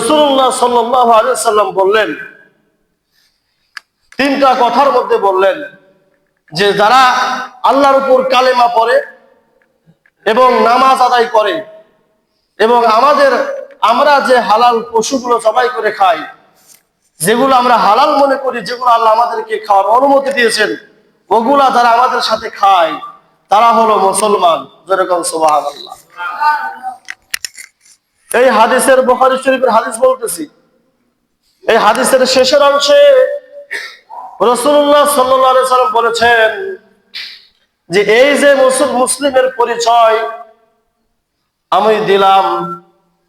রসুল্লাহ সাল্লাম বললেন, তিনটা কথার মধ্যে বললেন যে যারা আল্লাহর উপর কালেমা পড়ে এবং নামাজ আদায় করে এবং আমাদের, আমরা যে হালাল পশুগুলো জবাই করে খাই, যেগুলো আমরা হালাল মনে করি, যেগুলো আল্লাহ আমাদেরকে খাওয়ার অনুমতি দিয়েছেন, ওগুলা যারা আমাদের সাথে খায়, তারা হলো মুসলমান। যেরকম সোবাহ আল্লাহ এই হাদিসের বখারি শরীফের হাদিস বলতেছি। এই হাদিসের শেষের অংশে রসুল্লাহ সাল্লাম বলেছেন যে, এই যে মুসল মুসলিমের পরিচয় আমি দিলাম,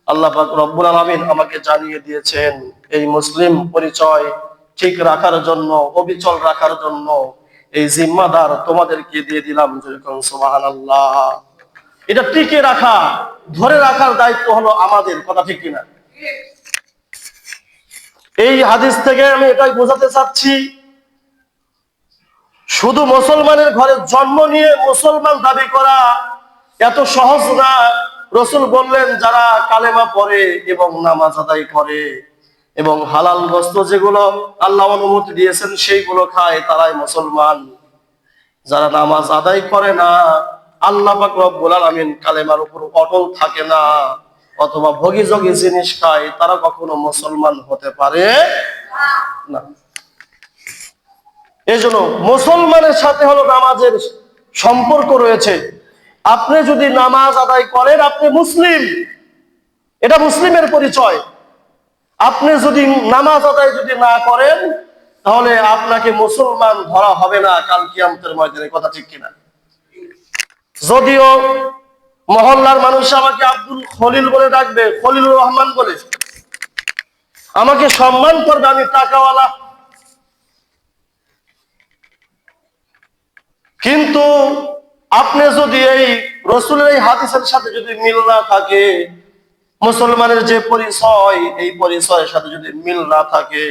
আল্লাহ রব্বুল আলমিন আমাকে জানিয়ে দিয়েছেন, এই মুসলিম পরিচয় ঠিক রাখার জন্য, অবিচল রাখার জন্য, এই জিম্মাদার তোমাদেরকে দিয়ে দিলাম। যেরকম সুবাহান আল্লাহ এটা টিকে রাখা, ধরে রাখার দায়িত্ব হলো আমাদের, কথা ঠিক কিনা? এই হাদিস থেকে আমি এটাই বোঝাতে চাচ্ছি, শুধু মুসলমানের ঘরে জন্ম নিয়ে মুসলমান দাবি করা এত সহজ না। রসুল বললেন, যারা কালেমা পড়ে এবং নামাজ আদায় করে এবং হালাল বস্তু যেগুলো আল্লাহ অনুমতি দিয়েছেন, সেইগুলো খায়, তারাই মুসলমান। যারা নামাজ আদায় করে না আল্লাহ পাক রব্বুল আলামিন কালেমার উপর অটল থাকে না। অথবা ভোগী যোগী জিনিস খায়, তারা কখনো মুসলমান হতে পারে না। এই জন্য মুসলমানের সাথে হলো নামাজের সম্পর্ক রয়েছে। আপনি যদি নামাজ আদায় করেন, আপনি মুসলিম। এটা মুসলিমের পরিচয়। আপনি যদি নামাজ আদায় যদি না করেন, তাহলে আপনাকে মুসলমান ধরা হবে না কাল কিয়ামতের ময়দানে, কথা ঠিক কিনা? যদিও মহল্লার মানুষ আমাকে আব্দুল খলিল বলে ডাকবে, খলিলুর রহমান বলে। আমাকে সম্মান করবে আমি টাকাওয়ালা। কিন্তু আপনি যদি এই রসুলের এই হাদিসের সাথে যদি মিল না থাকে, মুসলমানের যে পরিচয়, এই পরিচয়ের সাথে যদি মিল না থাকে,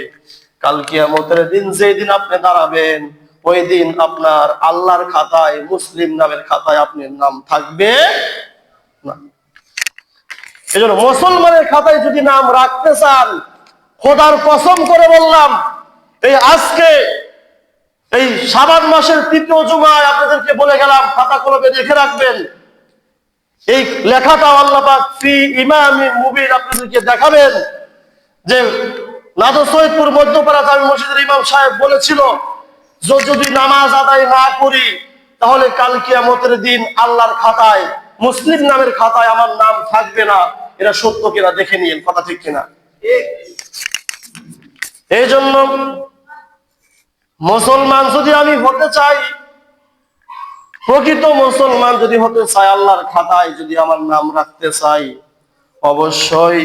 কাল কিয়ামতের দিন যেই দিন আপনি দাঁড়াবেন ওই দিন আপনার আল্লাহর খাতায়, মুসলিম নামের খাতায় আপনার নাম থাকবে না। এই জন্য মুসলমানের খাতায় যদি নাম রাখতে চান, খোদার কসম করে বললাম, এই আজকে, এই সাবান মাসের তৃতীয় জুমায় আপনাদেরকে বলে গেলাম, খাতা কলমে লিখে রাখবেন। এই লেখাটা আল্লাহ পাক ফি ইমামি মুবির আপনাদেরকে দেখাবেন যে নাদর সৈয়দপুর মধ্যপাড়া জামি মসজিদের ইমাম সাহেব বলেছিল যদি নামাজ আদায় না করি, তাহলে কাল কিয়ামতের দিন আল্লাহর খাতায়, মুসলিম নামের খাতায় আমার নাম থাকবে না। এরা সত্য কিনা দেখে নিন কথা ঠিক কিনা? এই জন্য মুসলমান যদি আমি হতে চাই, প্রকৃত মুসলমান যদি হতে চাই, আল্লাহর খাতায় যদি আমার নাম রাখতে চাই, অবশ্যই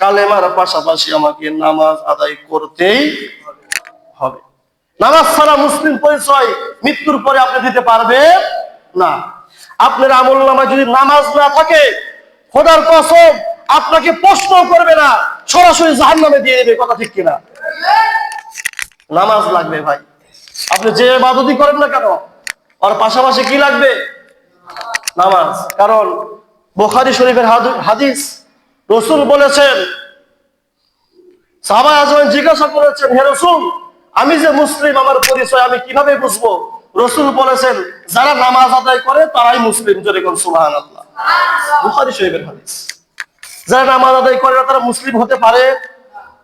কালেমার পাশাপাশি আমাকে নামাজ আদায় করতেই হবে। নামাজ ছাড়া মুসলিম পরিচয় মৃত্যুর পরে আপনি দিতে পারবেন না। আপনার আমল নামায় যদি নামাজ না থাকে, খোদার কসম, আপনাকে প্রশ্ন করবে না, সরাসরি জাহান নামে দিয়ে দেবে, কথা ঠিক কিনা? নামাজ লাগবে ভাই। আপনি যে বাদতি করেন না কেন? আর পাশাপাশি কি লাগবে? নামাজ। কারণ বোখারি শরীফের হাদু- হাদিস রসুল বলেছেন সাহাবা আজমান জিজ্ঞাসা করেছেন, হে রসুল আমি যে মুসলিম আমার পরিচয় আমি কীভাবে বুঝব? রসুল বলেছেন যারা নামাজ আদায় করে তারাই মুসলিম সুবাহান আল্লাহ বুখারি শরীফের হাদিস। যারা নামাজ আদায় করে তারা মুসলিম হতে পারে?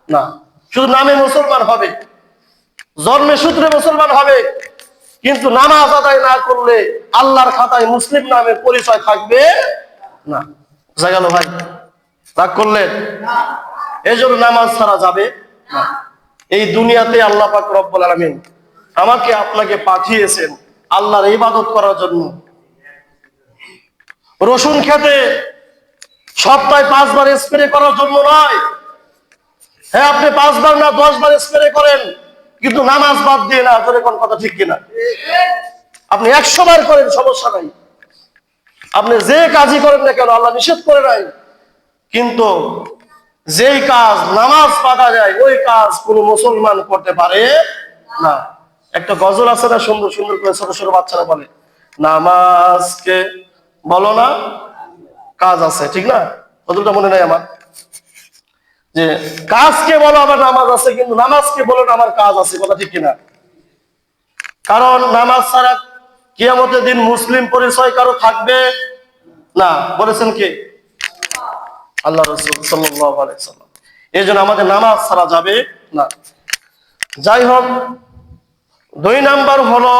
না। শুধু নামে মুসলমান হবে। জন্মে সূত্রে মুসলমান হবে। কিন্তু নামাজ আদায় না করলে আল্লাহর খাতায় মুসলিম নামের পরিচয় থাকবে না। বোঝা গেল ভাই? রাগ করলেন? এই জন্য নামাজ ছাড়া যাবে না। এই দুনিয়াতে আল্লাহ পাক রব্বুল আলামিন আমাকে, আপনাকে পাঠিয়েছেন আল্লাহর ইবাদত করার জন্য। রসুন খেতে সপ্তাহে পাঁচবার স্প্রে করার জন্য নয়। হ্যাঁ আপনি পাঁচবার না দশ বার স্প্রে করেন, কিন্তু নামাজ বাদ দিয়ে না তোর কোন কথা ঠিক কিনা? আপনি একশো বার করেন, সমস্যা নাই। আপনি যে কাজই করেন না কেন, আল্লাহ নিষেধ করে নাই। কিন্তু যেই কাজ নামাজ পাঠা যায় ওই কাজ কোন মুসলমান করতে পারে না। একটা গজল আছে না, সুন্দর সুন্দর করে ছোট ছোট বাচ্চারা বলে, নামাজকে বলো না, কাজ আছে, ঠিক না? গজলটা মনে নাই আমার? যে, কাজকে বলো আমার নামাজ আছে, কিন্তু নামাজকে বলো না আমার কাজ আছে কথা ঠিক কিনা? কারণ নামাজ ছাড়া কিয়ামতের দিন মুসলিম পরিচয় কারও থাকবে না। বলেছেন কে? আল্লাহ রসুল সাল্লাম। এই জন্য আমাদের নামাজ ছাড়া যাবে না। যাই হোক, দুই নাম্বার হলো,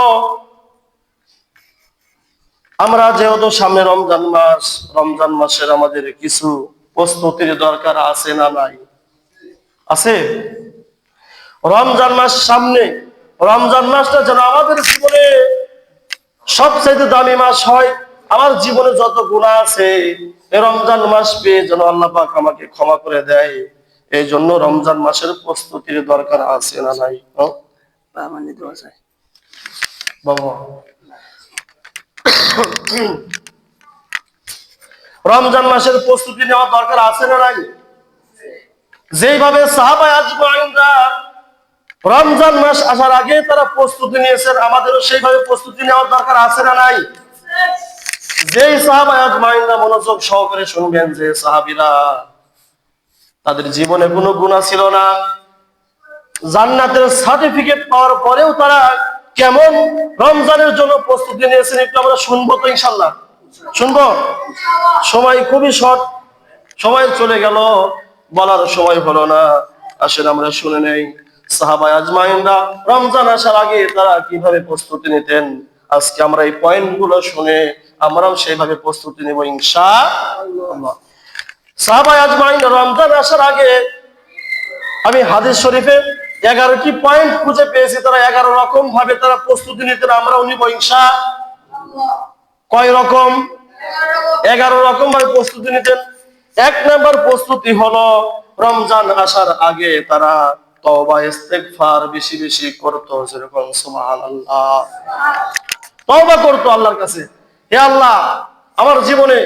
আমরা যেহেতু সামনে রমজান মাস, রমজান মাসের আমাদের কিছু প্রস্তুতির দরকার আছে না নাই? আছে? রমজান মাস সামনে, রমজান মাসটা যেন আমাদের জীবনে সবচাইতে দামি মাস হয়, আমার জীবনে যত গুণা আছে রমজান মাস পেয়ে যেন আল্লাহ পাক আমাকে ক্ষমা করে দেয়। এই জন্য রমজান মাসের প্রস্তুতির দরকার আছে না নাই? রমজান মাসের প্রস্তুতি নেওয়া দরকার আছে না নাই? যেইভাবে সাহাবাই আজমাইনরা রমজান মাস আসার আগে তারা প্রস্তুতি নিয়েছেন, আমাদেরও সেইভাবে প্রস্তুতি নেওয়ার দরকার আছে না নাই? যেই সাহাবাই আজমাইনরা মনোযোগ সহকারে শুনবেন, যে সাহাবিরা তাদের জীবনে কোনো গুণা ছিল না। জান্নাতের সার্টিফিকেট পাওয়ার পরেও তারা কেমন রমজানের জন্য প্রস্তুতি নিয়েছেন একটু আমরা শুনব তো ইনশাল্লাহ শুনব? সময় খুবই শর্ট। সময় চলে গেল, বলার সময় হলো না। আসেন আমরা শুনে নেই, সাহাবাই আজমাইনরা রমজান আসার আগে তারা কীভাবে প্রস্তুতি নিতেন? আজকে আমরা এই পয়েন্টগুলো শুনে আমরাও সেইভাবে প্রস্তুতি নেব ইনশা আল্লাহ সাহাবাই আজমাইন রমজান আসার আগে আমি হাদিস শরীফে এগারোটি পয়েন্ট খুঁজে পেয়েছি, তারা এগারো রকম ভাবে তারা প্রস্তুতি নিতেন আমরাও নিব ইনশা কয় রকম? এগারো রকম ভাবে প্রস্তুতি নিতেন। এক নম্বর প্রস্তুতি হলো রমজান আসার আগে তারা তওবা, ইস্তেগফার বেশি বেশি করতো, যেরকম সুবহানাল্লাহ। তওবা করতো আল্লাহর কাছে। হে আল্লাহ, আমার জীবনে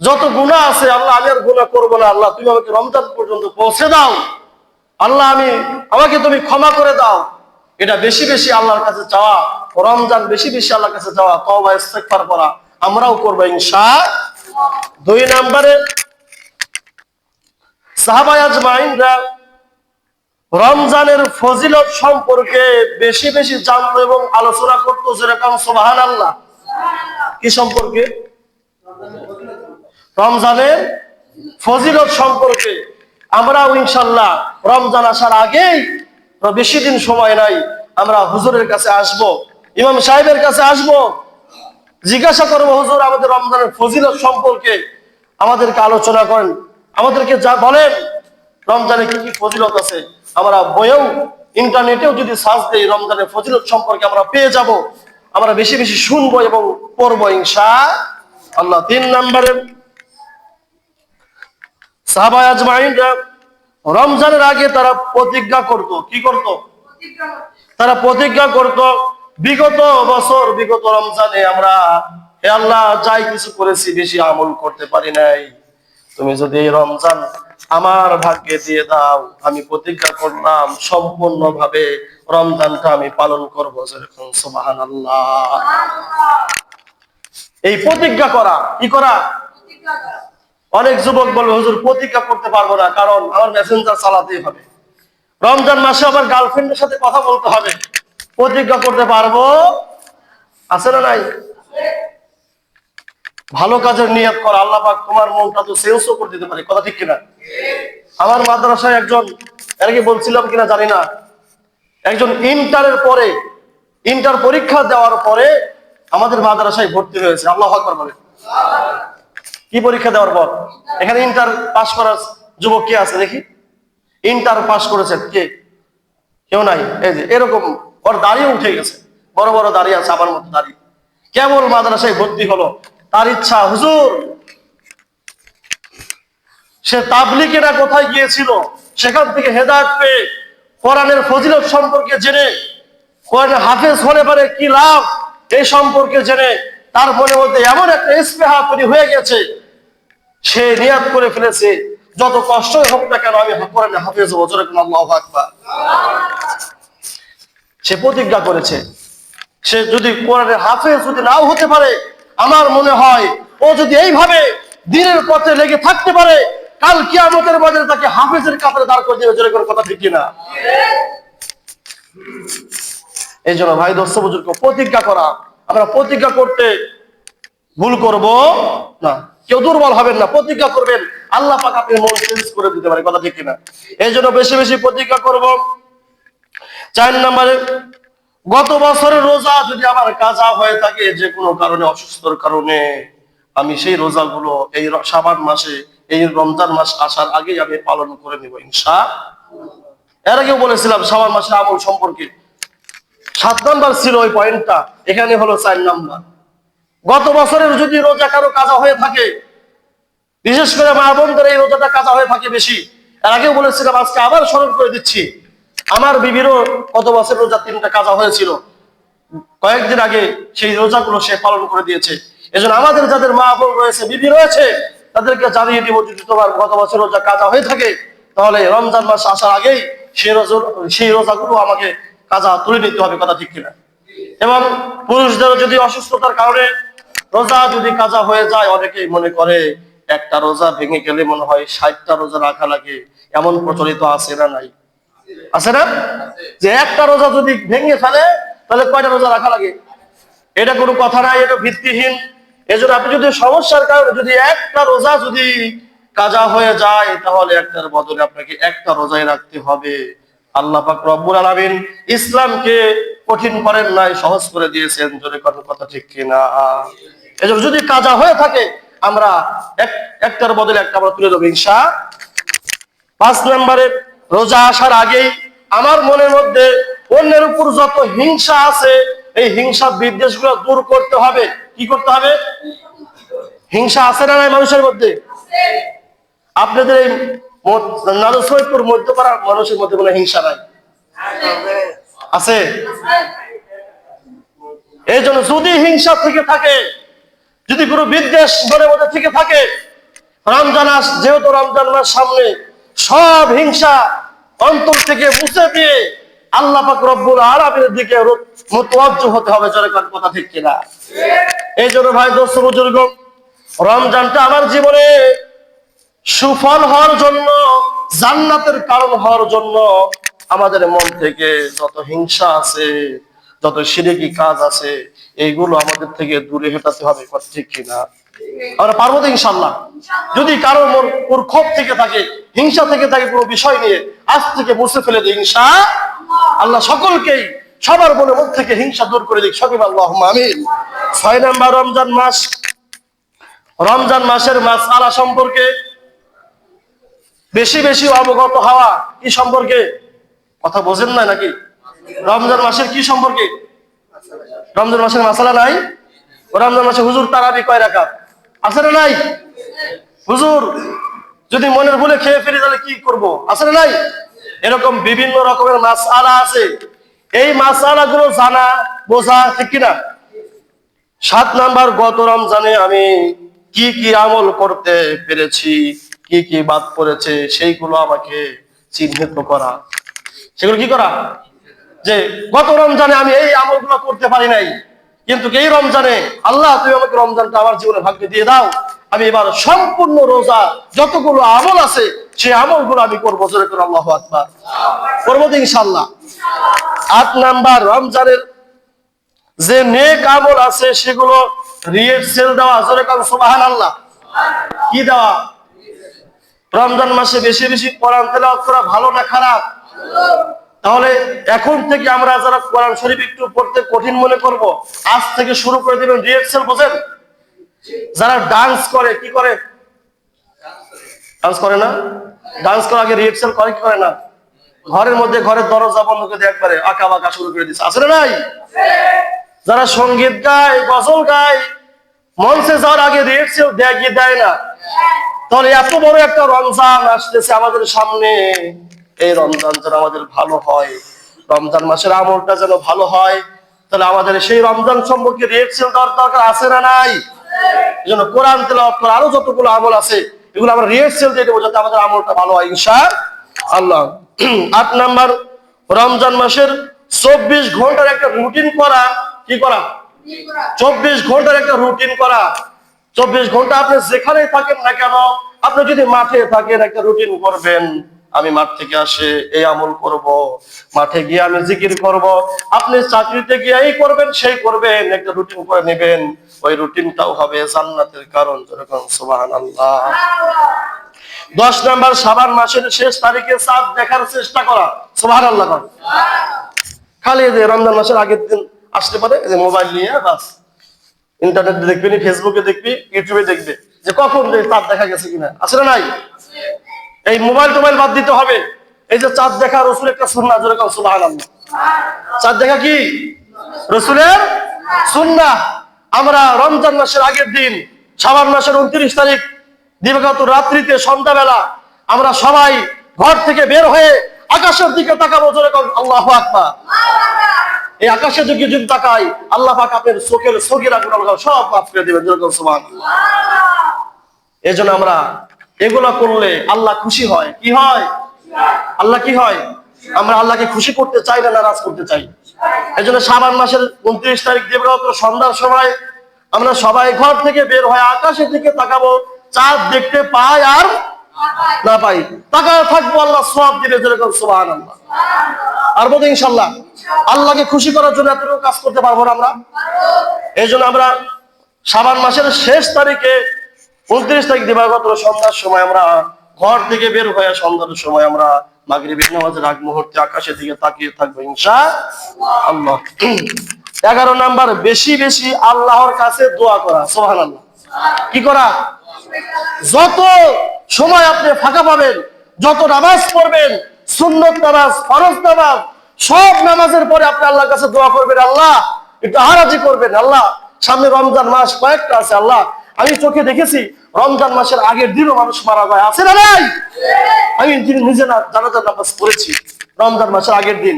যত গুনাহ আছে, আল্লাহ আমি আর গুনাহ করব না, আল্লাহ তুমি আমাকে রমজান পর্যন্ত পৌঁছে দাও। আল্লাহ আমি, আমাকে তুমি ক্ষমা করে দাও। এটা বেশি বেশি আল্লাহর কাছে চাওয়া, রমজান বেশি বেশি আল্লাহর কাছে চাওয়া, তওবা, ইস্তেগফার করা আমরাও করব ইনশা দুই নম্বরে, সাহাবায় আজমাইনরা রমজানের ফজিলত সম্পর্কে বেশি বেশি জানতো এবং আলোচনা করতো যেরকম সোবাহান আল্লাহ কি সম্পর্কে? রমজানের ফজিলত সম্পর্কে আমরাও ইনশাল্লাহ রমজান আসার আগেই বেশি দিন সময় নাই, আমরা হুজুরের কাছে আসব, ইমাম সাহেবের কাছে আসব। জিজ্ঞাসা করব, হুজুর, আমাদের রমজানের ফজিলত সম্পর্কে আমাদেরকে আলোচনা করেন। আমাদেরকে যা বলেন, রমজানে কি কি ফজিলত আছে? আমরা বইয়েও, ইন্টারনেটেও যদি সার্চ দিই, রমজানের ফজিলত সম্পর্কে আমরা পেয়ে যাব। আমরা বেশি বেশি শুনব এবং পড়ব, ইনশা আল্লাহ। তিন নম্বরে সাহাবায় আজমাইনরা রমজানের আগে তারা প্রতিজ্ঞা করত। কি করত? তারা প্রতিজ্ঞা করত, বিগত বছর, বিগত রমজানে আমরা, হে আল্লাহ, যাই কিছু করেছি, বেশি আমল করতে পারি নাই। তুমি যদি রমজান আমার ভাগ্যে দিয়ে দাও আমি প্রতিজ্ঞা করলাম সম্পূর্ণ ভাবে রমজানটা আমি পালন করব যেরকম সুবাহান এই প্রতিজ্ঞা করা কি করা? অনেক যুবক বলবে হুজুর প্রতিজ্ঞা করতে পারব না কারণ আমার মেসেঞ্জার চালাতেই হবে। রমজান মাসে আবার গার্লফ্রেন্ডের সাথে কথা বলতে হবে। প্রতিজ্ঞা করতে পারব? আছে না নাই? ভালো কাজের নিয়ত কর আল্লাহ পাক তোমার মনটা তো চেঞ্জও করে দিতে পারে কথা ঠিক কিনা? আমার মাদ্রাসায় একজন, এর আগে বলছিলাম কিনা জানি না, একজন ইন্টারের পরে, ইন্টার পরীক্ষা দেওয়ার পরে আমাদের মাদ্রাসায় ভর্তি হয়েছে। আল্লাহ বলে কি পরীক্ষা দেওয়ার পর? এখানে ইন্টার পাস করার যুবক কে আছে দেখি? ইন্টার পাস করেছেন কে? কেউ নাই। এই যে, এরকম, ওর দাঁড়িয়ে উঠে গেছে। বড় বড় দাঁড়িয়ে আছে, আমার মতো দাঁড়িয়ে কেবল মাদ্রাসায় ভর্তি হলো। তার ইচ্ছা, হুজুর সে তাবলিকেরা কোথায় গিয়েছিল? সেখান থেকে হেদায়ত পেয়ে কোরআনের ফজিলত সম্পর্কে জেনে, কোরআনের হাফেজ হলে পারে কি লাভ এই সম্পর্কে জেনে তার মনের মধ্যে এমন একটা ইস্তেহা তৈরি হয়ে গেছে, সে নিয়াত করে ফেলেছে। যত কষ্টই হোক না কেন, আমি কোরআনে হাফেজ হব আল্লাহ আকবার। সে প্রতিজ্ঞা করেছে, সে যদি কোরআনের হাফেজ যদি নাও হতে পারে, আমার মনে হয় ও যদি এইভাবে দিনের পথে লেগে থাকতে পারে কাল কিয়ামতের বাজারে তাকে হাফেজের কাতারে দাঁড় করে দেবে, জোরে করে কথা ঠিক কিনা? এই জন্য ভাই দোস্ত বুজুর্গ, প্রতিজ্ঞা করা। আমরা প্রতিজ্ঞা করতে ভুল করব না। কেউ দুর্বল হবেন না, প্রতিজ্ঞা করবেন। আল্লাহ পাক আপনি মন চেঞ্জ করে দিতে পারে, কথা ঠিক কিনা? এই জন্য বেশি বেশি প্রতিজ্ঞা করব। চার নম্বরে, গত বছরের রোজা যদি আমার কাজা হয়ে থাকে, যে কোনো কারণে, অসুস্থর কারণে, আমি সেই রোজাগুলো এই সাবান মাসে এই রমজান মাস আসার আগে আমি পালন করে নিব ইনশা এর আগেও বলেছিলাম শাবান মাসের আমল সম্পর্কে। সাত নাম্বার ছিল ওই পয়েন্টটা এখানে হলো চার নাম্বার। গত বছরের যদি রোজা কারও কাজা হয়ে থাকে, বিশেষ করে মা বোনদের এই রোজাটা কাজা হয়ে থাকে বেশি, এর আগেও বলেছিলাম, আজকে আবার স্মরণ করে দিচ্ছি। আমার বিবিরও গত বছর রোজা তিনটা কাজা হয়েছিল। কয়েকদিন আগে সেই রোজাগুলো সে পালন করে দিয়েছে। এজন্য আমাদের যাদের মা বোন রয়েছে, বিবি রয়েছে তাদেরকে জানিয়ে দিব, যদি তোমার গত বছর রোজা কাজা হয়ে থাকে, তাহলে রমজান মাস আসার আগেই সেই রোজা, সেই রোজাগুলো আমাকে কাজা তুলে নিতে হবে, কথা ঠিক কিনা? এবং পুরুষদের যদি অসুস্থতার কারণে রোজা যদি কাজা হয়ে যায়, অনেকেই মনে করে একটা রোজা ভেঙে গেলে মনে হয় ষাটটা রোজা রাখা লাগে, এমন প্রচলিত আছে না নাই? আছে না? যে একটা রোজা যদি ভেঙে ফেলে, তাহলে কয়টা রোজা রাখা লাগে? এটা কোনো কথা নাই, এটা ভিত্তিহীন। এজন্য আপনি যদি সমস্যার কারণে যদি একটা রোজা যদি কাজা হয়ে যায়, তাহলে একটার বদলে আপনাকে একটা রোজাই রাখতে হবে। আল্লাহ পাক রব্বুল আলামিন ইসলামকে কঠিন করেন নাই, সহজ করে দিয়েছেন। জোরে কোনো কথা ঠিক কিনা? এজন্য যদি কাজা হয়ে থাকে, আমরা এক- একটার বদলে একটা আমরা তুলে দেবো ইনশা। পাঁচ নম্বরে, রোজা আসার আগেই আমার মনের মধ্যে অন্যের উপর যত হিংসা আছে এই হিংসা বিদ্বেষ দূর করতে হবে। কি করতে হবে? হিংসা আছে না নাই মানুষের মধ্যে? আপনাদের এই নারসৈপুর মধ্যপাড়ার মানুষের মধ্যে কোনো হিংসা নাই? আছে? এই জন্য যদি হিংসা থেকে থাকে, যদি কোনো বিদ্বেষ মনের মধ্যে থেকে থাকে, রমজান মাস যেহেতু রমজান মাস সামনে, সব হিংসা অন্তর থেকে মুছে দিয়ে আল্লাহ পাক রব্বুল আলামিনের দিকে মুতওয়াজ্জ হতে হবে যারা কথা ঠিক কিনা? এই জন্য ভাই, দোস্ত বুজুর্গ, রমজানটা আমার জীবনে সুফল হওয়ার জন্য, জান্নাতের কারণ হওয়ার জন্য আমাদের মন থেকে যত হিংসা আছে, যত সিরেকি কাজ আছে, এইগুলো আমাদের থেকে দূরে হেটাতে হবে ঠিক কিনা? আমরা পারব তো ইনশাল্লাহ যদি কারও মন ওর ক্ষোভ থেকে থাকে, হিংসা থেকে থাকে কোনো বিষয় নিয়ে, আজ থেকে মুছে ফেলে দিই হিংসা আল্লাহ সকলকেই সবার মনের মধ্যে থেকে হিংসা দূর করে দিক। সকল আল্লাহ আমিন। ছয় নাম্বার রমজান মাস। রমজান মাসের মাস আলা সম্পর্কে বেশি বেশি অবগত হওয়া কি সম্পর্কে? কথা বোঝেন না নাকি? রমজান মাসের কি সম্পর্কে? রমজান মাসের মাসালা নাই? রমজান মাসে হুজুর তারাবি কয় রাখা আছে না নাই? হুজুর, যদি মনের ভুলে খেয়ে ফেলি তাহলে কি করব? আছে না নাই? এরকম বিভিন্ন রকমের মাস আলা আছে। এই মাসগুলো জানা, বোঝা ঠিক কিনা? সাত নাম্বার গত রমজানে আমি কি কি আমল করতে পেরেছি, কি কি বাদ পড়েছে, সেইগুলো আমাকে চিহ্নিত করা। সেগুলো কি করা? যে গত রমজানে আমি এই আমলগুলো করতে পারি নাই, কিন্তু এই রমজানে আল্লাহ তুমি আমাকে রমজানটা আমার জীবনে ভাগ্যে দিয়ে দাও। আমি এবার সম্পূর্ণ রোজা যতগুলো আমল আছে সেই আমলগুলো আমি করব, জোরে আল্লাহ আকবার। করব তো ইনশাল্লাহ আট নাম্বার, রমজানের যে নেক আমল আছে, সেগুলো রিয়েট সেল দেওয়া, জোরে সুবাহান আল্লাহ কি দেওয়া? রমজান মাসে বেশি বেশি কোরআন তেলাওয়াত করা ভালো না খারাপ? তাহলে এখন থেকে আমরা যারা কোরআন শরীফ একটু পড়তে কঠিন মনে করব, আজ থেকে শুরু করে দিবেন রিহার্সাল বোঝেন? যারা ডান্স করে, কি করে? ডান্স করে না? ডান্স করার আগে রিহার্সাল করে কি করে না? ঘরের মধ্যে ঘরের দরজা বন্ধ করে দিয়ে একবারে আঁকা বাঁকা শুরু করে দিচ্ছে না নাই? যারা সংগীত গায়, গজল গায়, মঞ্চে যাওয়ার আগে দেয় কি দেয় না। তাহলে এত বড় একটা রমজান আসতেছে আমাদের সামনে। এই রমজান যেন আমাদের ভালো হয়, রমজান মাসের আমলটা যেন ভালো হয়, তাহলে আমাদের সেই রমজান সম্পর্কে রিয়েকশন দেওয়ার দরকার আছে না নাই? এই জন্য কোরআন তেলাওয়াত করা আরও যতগুলো আমল আছে এগুলো আমরা রিহার্সেল দিয়ে দেবো যাতে আমাদের আমলটা ভালো হয় ইনশা আল্লাহ। আট নাম্বার, রমজান মাসের চব্বিশ ঘণ্টার একটা রুটিন করা, কি করা? চব্বিশ ঘণ্টার একটা রুটিন করা। চব্বিশ ঘণ্টা আপনি যেখানেই থাকেন না কেন, আপনি যদি মাঠে থাকেন, একটা রুটিন করবেন। আমি মাঠ থেকে আসে এই আমল করব, মাঠে গিয়ে আমি জিকির করব। আপনি চাকরিতে গিয়ে এই করবেন, সেই করবেন, একটা রুটিন করে নেবেন। ওই রুটিনটাও হবে জান্নাতের কারণ, যেরকম সুবহানাল্লাহ। দশ নম্বর সাবান মাসের শেষ তারিখে চাঁদ দেখার চেষ্টা করা। সুবহানাল্লাহ আল্লাহ খালি যে রমজান মাসের আগের দিন আসতে পারে যে মোবাইল নিয়ে, বাস। ইন্টারনেটে দেখবি ফেসবুকে দেখবি ইউটিউবে দেখবে যে কখন চাঁদ দেখা গেছে কিনা। না নাই? এই মোবাইল টোবাইল বাদ দিতে হবে। এই যে চাঁদ দেখা রসুল একটা সুন্না সুবাহ চাঁদ দেখা কি? রসুলের সুন্না আমরা রমজান মাসের আগের দিন সাবান মাসের উনত্রিশ তারিখ, দিবাগত রাত্রিতে সন্ধ্যাবেলা আমরা সবাই ঘর থেকে বের হয়ে আকাশের দিকে তাকাবো যেরকম আল্লাহ আকবার। এই আকাশের দিকে যদি তাকাই, আল্লাহ পাক আপনার চোখের সগিরা গুণাগুলো সব মাফ করে দেবেন যেরকম সুবহান এই জন্য আমরা এগুলা করলে আল্লাহ খুশি হয়। কি হয়? আল্লাহ কি হয়? আমরা আল্লাহকে খুশি করতে চাই না, নারাজ করতে চাই। এই জন্য সাবান মাসের উনত্রিশ তারিখ দেবরাত সন্ধ্যার সময়। আমরা সবাই ঘর থেকে বের হয় আকাশের দিকে তাকাবো। চাঁদ দেখতে পাই আর না পাই। তাকায় থাকব আল্লাহ সব দিলে যেরকম সুবাহান আল্লাহ আর বলতে ইনশাল্লাহ আল্লাহকে খুশি করার জন্য এতটুকু কাজ করতে পারব না আমরা। এই জন্য আমরা সাবান মাসের শেষ তারিখে উনত্রিশ তারিখ দিবাগত সন্ধ্যার সময় আমরা ঘর থেকে বের হয়ে সন্ধ্যার সময় আমরা আকাশের দিকে তাকিয়ে এগারো নাম্বার, বেশি বেশি আল্লাহর কাছে দোয়া করা যত সময় আপনি ফাঁকা পাবেন, যত নামাজ পড়বেন সব নামাজের পরে আপনি আল্লাহর কাছে দোয়া করবেন, আল্লাহ, একটু হারাজি করবেন, আল্লাহ। সামনে রমজান মাস কয়েকটা আছে, আল্লাহ আমি চোখে দেখেছি, রমজান মাসের আগের দিনও মানুষ মারা যায়। আছে না নাই? আমি নিজে না জানাজার নামাজ পড়েছি, রমজান মাসের আগের দিন।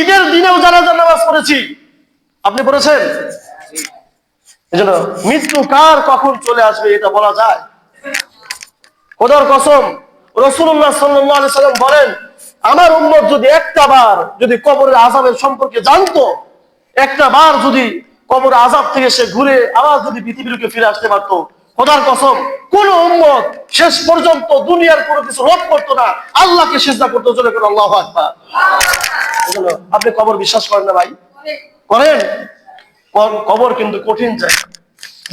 ঈদের দিনেও জানাজার নামাজ পড়েছি। আপনি পড়েছেন? এই জন্য মৃত্যু কার কখন চলে আসবে এটা বলা যায়? খোদার কসম রসুল্লাহ সাল্লাহ সাল্লাম বলেন, আমার উম্মত যদি একটা বার যদি কবরের আজাবের সম্পর্কে জানতো, একটা বার যদি কবর আজাব থেকে সে ঘুরে আবার যদি পৃথিবীকে ফিরে আসতে পারতো, খোদার কসম, কোন উম্মত শেষ পর্যন্ত দুনিয়ার কোনো কিছু লোভ করতো না, আল্লাহকে চেষ্টা করতো চলে করে আল্লাহ আপনি কবর বিশ্বাস করেন না ভাই? করেন? কবর কিন্তু কঠিন জায়গা।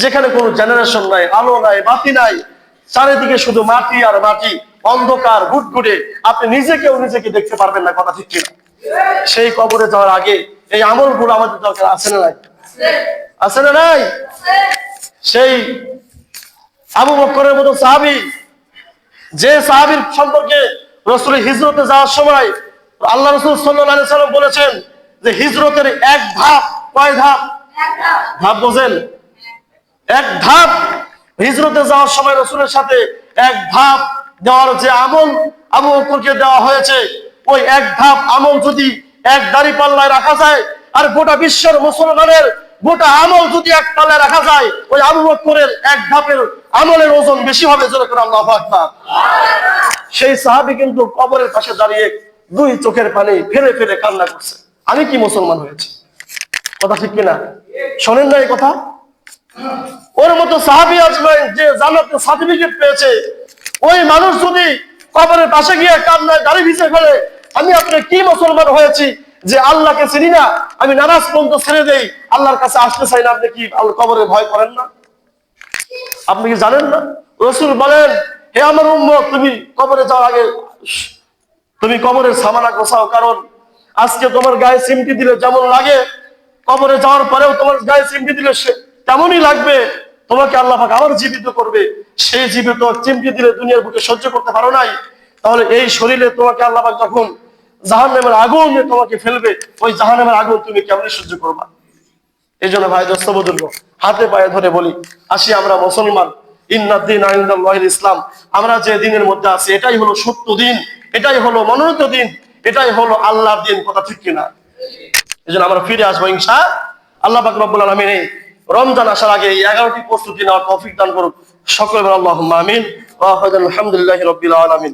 যেখানে কোনো জেনারেশন নাই, আলো নাই, বাতি নাই, চারিদিকে শুধু মাটি আর মাটি, অন্ধকার গুটগুটে আপনি নিজেকেও নিজেকে দেখতে পারবেন না, কথা ঠিক কিনা। সেই কবরে যাওয়ার আগে এই আমল আমলগুলো আমাদের দরকার আছে না নাই? আছে না নাই? সেই আবু বক্করের মতো সাহাবি যে সাহাবির সম্পর্কে রসুল হিজরতে যাওয়ার সময় আল্লাহ রসুল সাল্লাহ সাল্লাম বলেছেন যে হিজরতের এক ধাপ কয় ধাপ? ধাপ। বোঝেন? এক ধাপ। হিজরতে যাওয়ার সময় রসুলের সাথে এক ধাপ দেওয়ার যে আমল আবু বকরকে দেওয়া হয়েছে ওই এক ধাপ আমল যদি এক দাড়ি পাল্লায় রাখা যায় আর গোটা বিশ্বের মুসলমানের গোটা আমল যদি এক পাল্লায় রাখা যায়, ওই আবু বকরের এক ধাপের আমলের ওজন বেশি হবে যেরকম আল্লাহ আকবার। সেই সাহাবি কিন্তু কবরের পাশে দাঁড়িয়ে দুই চোখের পানি ফেলে ফেলে কান্না করছে। আমি কি মুসলমান হয়েছি? কথা ঠিক কিনা? শোনেন না এই কথা? ওর মতো সাহাবি আজমাইন যে জান্নাতে সার্টিফিকেট পেয়েছে। ওই মানুষ যদি কবরের পাশে গিয়ে কান্নায় দাড়ি ভিজে ফেলে, আমি আপনি কি মুসলমান হয়েছি? যে আল্লাহকে চিনি না, আমি নামাজ পর্যন্ত ছেড়ে দেই, আল্লাহর কাছে আসতে চাই না, আপনি কি আল্লাহ কবরে ভয় করেন না? আপনি কি জানেন না? রসুল বলেন, হে আমার উম্মত, তুমি কবরে যাওয়ার আগে, তুমি কবরের সামানা গোছাও, কারণ আজকে তোমার গায়ে সিমটি দিলে যেমন লাগে, কবরে যাওয়ার পরেও তোমার গায়ে চিমটি দিলে সে- তেমনই লাগবে। তোমাকে আল্লাহ পাক আবার জীবিত করবে। সেই জীবিত চিমটি দিলে দুনিয়ার বুকে সহ্য করতে পারো নাই। তাহলে এই শরীরে তোমাকে আল্লাহ পাক যখন জাহান্নামের আগুন নিয়ে তোমাকে ফেলবে, ওই জাহান্নামের আগুন তুমি কেমনি সহ্য করবা? এই জন্য ভাই দোস্ত বুজুর্গ, হাতে পায়ে ধরে বলি, আসি আমরা মুসলমান ইন্নাদ্দিন আইন্দাল্লাহিল ইসলাম, আমরা যে দিনের মধ্যে আছি, এটাই হলো সত্য দিন এটাই হলো মনোনীত দিন এটাই হলো আল্লাহর দিন কথা ঠিক কিনা? এই জন্য আমরা ফিরে আসব ইনশা আল্লাহ পাক রব্বুল আলমিন এই রমজান আসার আগে এই এগারোটি প্রস্তুতি নেওয়ার তৌফিক দান করুক। সকলে আল্লাহ আমিন। আলহামদুলিল্লাহ রবিল আলমিন।